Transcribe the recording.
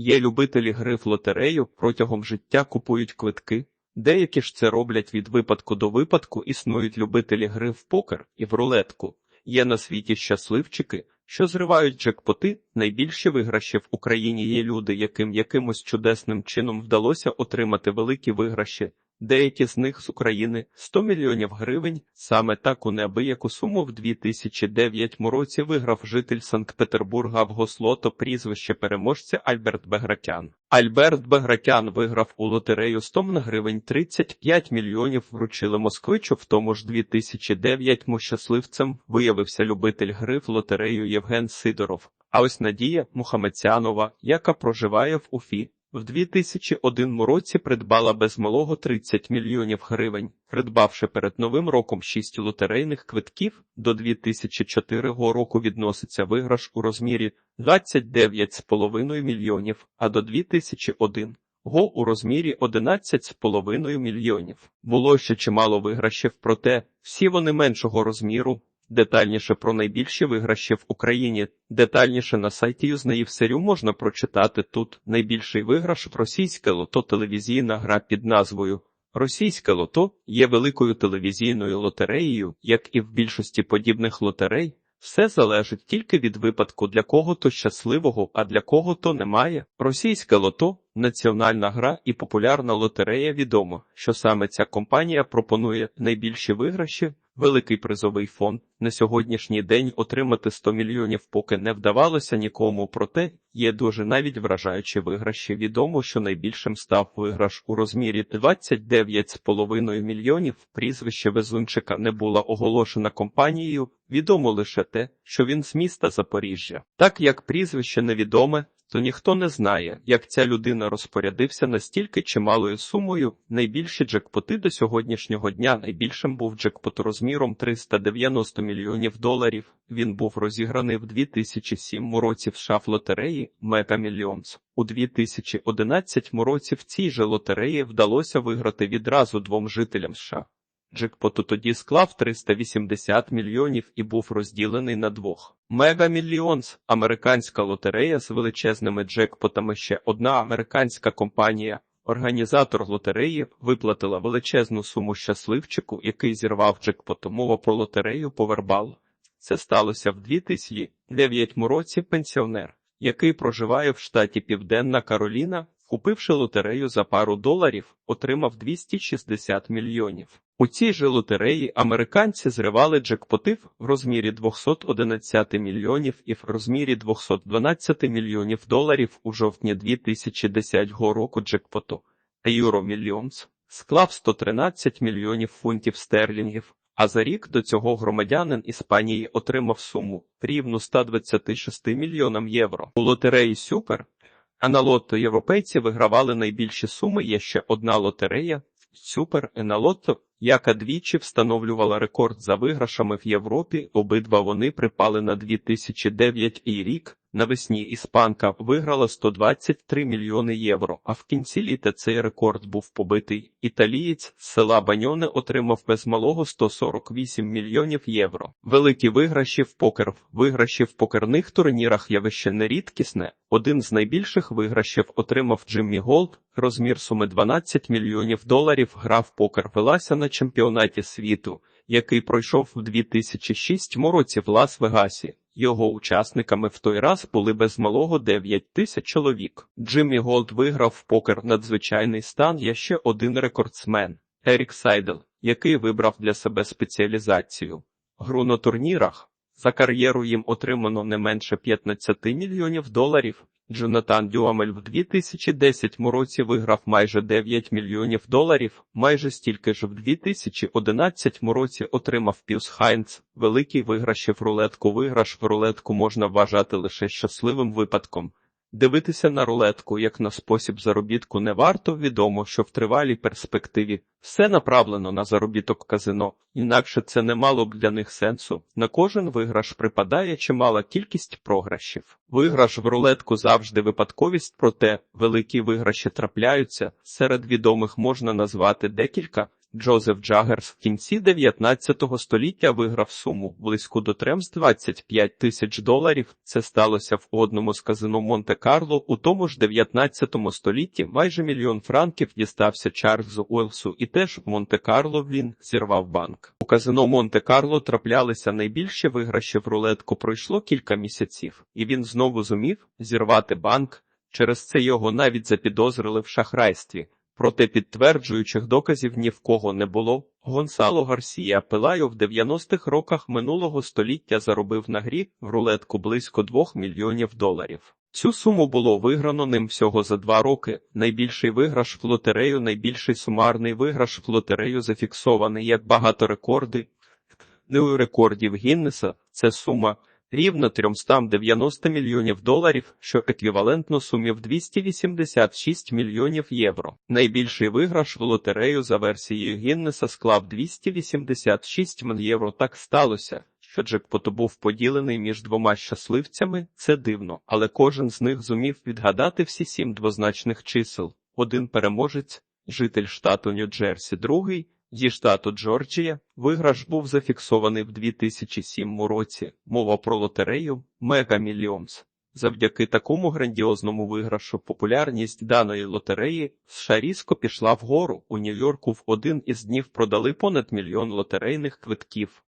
Є любителі гри в лотерею, протягом життя купують квитки. Деякі ж це роблять від випадку до випадку, існують любителі гри в покер і в рулетку. Є на світі щасливчики, що зривають джекпоти. Найбільші виграші в Україні є люди, яким якимось чудесним чином вдалося отримати великі виграші. Деякі з них з України 100 мільйонів гривень. Саме таку неабияку суму в 2009 році виграв житель Санкт-Петербурга в Гослото прізвище переможця Альберт Бегратян. Альберт Бегратян виграв у лотерею 100 на гривень 35 мільйонів вручили москвичу. В тому ж 2009 му щасливцем виявився любитель гри в лотерею Євген Сидоров. А ось Надія Мухамецянова, яка проживає в Уфі. В 2001 році придбала без малого 30 мільйонів гривень, придбавши перед новим роком 6 лотерейних квитків. До 2004 року відноситься виграш у розмірі 29,5 мільйонів, а до 2001 го у розмірі 11,5 мільйонів. Було ще чимало виграшів, проте всі вони меншого розміру. Детальніше про найбільші виграші в Україні. Детальніше на сайті Юзнаївсерю можна прочитати тут найбільший виграш в російське лото телевізійна гра під назвою Російське лото є великою телевізійною лотереєю, як і в більшості подібних лотерей. Все залежить тільки від випадку для кого-то щасливого, а для кого-то немає. Російське лото національна гра і популярна лотерея. Відомо, що саме ця компанія пропонує найбільші виграші. Великий призовий фонд на сьогоднішній день отримати 100 мільйонів поки не вдавалося нікому, проте є дуже навіть вражаючі виграші. Відомо, що найбільшим став виграш у розмірі 29,5 мільйонів. Прізвище везунчика не було оголошено компанією. Відомо лише те, що він з міста Запоріжжя. Так як прізвище невідоме, то ніхто не знає, як ця людина розпорядився настільки чималою сумою. Найбільші джекпоти до сьогоднішнього дня найбільшим був джекпот розміром 390 мільйонів доларів. Він був розіграний в 2007 році в шаф лотереї Мега Мільйонс. У 2011 році в цій же лотереї вдалося виграти відразу двом жителям США. Джекпоту тоді склав 380 мільйонів і був розділений на двох. Мега Мільйонс – американська лотерея з величезними джекпотами. Ще одна американська компанія. Організатор лотереї виплатила величезну суму щасливчику, який зірвав джекпот. Мова про лотерею Повербал. Це сталося в 2009 році. Пенсіонер, який проживає в штаті Південна Кароліна, купивши лотерею за пару доларів, отримав 260 мільйонів. У цій же лотереї американці зривали джекпоти в розмірі 211 мільйонів і в розмірі 212 мільйонів доларів у жовтні 2010 року джекпоту. Euro Millions склав 113 мільйонів фунтів стерлінгів, а за рік до цього громадянин Іспанії отримав суму рівну 126 мільйонам євро. У лотереї Супер, а на лото європейці вигравали найбільші суми. Є ще одна лотерея Супер Еналото, яка двічі встановлювала рекорд за виграшами в Європі. Обидва вони припали на 2009 і рік. Навесні іспанка виграла 123 мільйони євро. А в кінці літа цей рекорд був побитий. Італієць з села Баньоне отримав без малого 148 мільйонів євро. Великі виграші в покер. Виграші в покерних турнірах явище нерідкісне. Один з найбільших виграшів отримав Джиммі Голд. Розмір суми 12 мільйонів доларів. Гра в покер велася на чемпіонаті світу, який пройшов в 2006 році в Лас-Вегасі. Його учасниками в той раз були без малого 9 тисяч чоловік. Джиммі Голд виграв в покер надзвичайний стан. Є ще один рекордсмен Ерік Сайдел, який вибрав для себе спеціалізацію. Гру на турнірах за кар'єру їм отримано не менше 15 мільйонів доларів. Джонатан Дюамель в 2010 році виграв майже 9 мільйонів доларів, майже стільки ж в 2011 році отримав Піус Хайнц. Великий виграші в рулетку. Виграш в рулетку можна вважати лише щасливим випадком. Дивитися на рулетку як на спосіб заробітку не варто, відомо, що в тривалій перспективі все направлено на заробіток казино, інакше це не мало б для них сенсу. На кожен виграш припадає чимала кількість програшів. Виграш в рулетку завжди випадковість, проте великі виграші трапляються. Серед відомих можна назвати декілька. Джозеф Джагерс в кінці 19 століття виграв суму близько до тремс 25 тисяч доларів. Це сталося в одному з казино Монте-Карло. У тому ж 19 столітті майже мільйон франків дістався Чарльзу Уелсу і теж в Монте-Карло він зірвав банк. У казино Монте-Карло траплялися найбільші виграші в рулетку. Пройшло кілька місяців, і він знову зумів зірвати банк. Через це його навіть запідозрили в шахрайстві. Проте підтверджуючих доказів ні в кого не було. Гонсало Гарсія Пелайо в 90-х роках минулого століття заробив на грі в рулетку близько 2 мільйонів доларів. Цю суму було виграно ним всього за два роки. Найбільший виграш в лотерею, найбільший сумарний виграш в лотерею зафіксований як багато рекорди. Книгою рекордів Гіннеса це сума рівна 390 мільйонів доларів, що еквівалентно сумі в 286 мільйонів євро. Найбільший виграш в лотерею за версією Гіннеса склав 286 мільйонів євро. Так сталося, що джекпот був поділений між двома щасливцями. Це дивно, але кожен з них зумів відгадати всі сім двозначних чисел. Один переможець, житель штату Нью-Джерсі, другий зі штату Джорджія. Виграш був зафіксований в 2007 році. Мова про лотерею Мега Мільйонс. Завдяки такому грандіозному виграшу популярність даної лотереї США різко пішла вгору. У Нью-Йорку в один із днів продали понад мільйон лотерейних квитків.